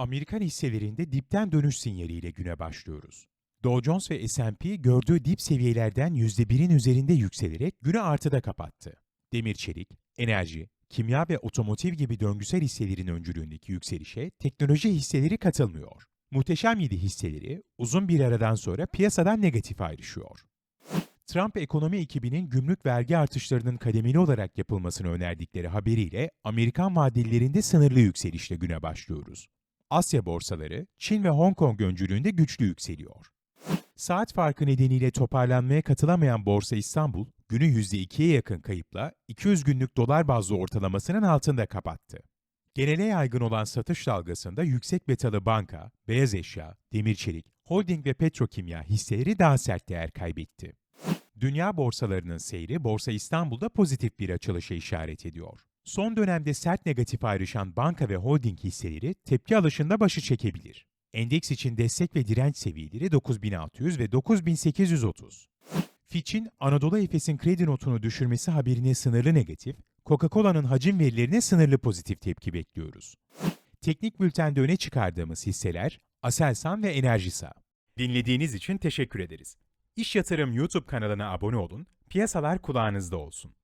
Amerikan hisselerinde dipten dönüş sinyaliyle güne başlıyoruz. Dow Jones ve S&P gördüğü dip seviyelerden %1'in üzerinde yükselerek günü artıda kapattı. Demir çelik, enerji, kimya ve otomotiv gibi döngüsel hisselerin öncülüğündeki yükselişe teknoloji hisseleri katılmıyor. Muhteşem 7 hisseleri uzun bir aradan sonra piyasadan negatif ayrışıyor. Trump ekonomi ekibinin gümrük vergi artışlarının kademeli olarak yapılmasını önerdikleri haberiyle Amerikan vadelilerinde sınırlı yükselişle güne başlıyoruz. Asya borsaları Çin ve Hong Kong öncülüğünde güçlü yükseliyor. Saat farkı nedeniyle toparlanmaya katılamayan Borsa İstanbul, günü %2'ye yakın kayıpla 200 günlük dolar bazlı ortalamasının altında kapattı. Genele yaygın olan satış dalgasında yüksek betalı banka, beyaz eşya, demir çelik, holding ve petrokimya hisseleri daha sert değer kaybetti. Dünya borsalarının seyri Borsa İstanbul'da pozitif bir açılışa işaret ediyor. Son dönemde sert negatif ayrışan banka ve holding hisseleri tepki alışında başı çekebilir. Endeks için destek ve direnç seviyeleri 9600 ve 9830. Fitch'in Anadolu Efes'in kredi notunu düşürmesi haberine sınırlı negatif, Coca-Cola'nın hacim verilerine sınırlı pozitif tepki bekliyoruz. Teknik bültende öne çıkardığımız hisseler Aselsan ve Enerjisa. Dinlediğiniz için teşekkür ederiz. İş Yatırım YouTube kanalına abone olun, piyasalar kulağınızda olsun.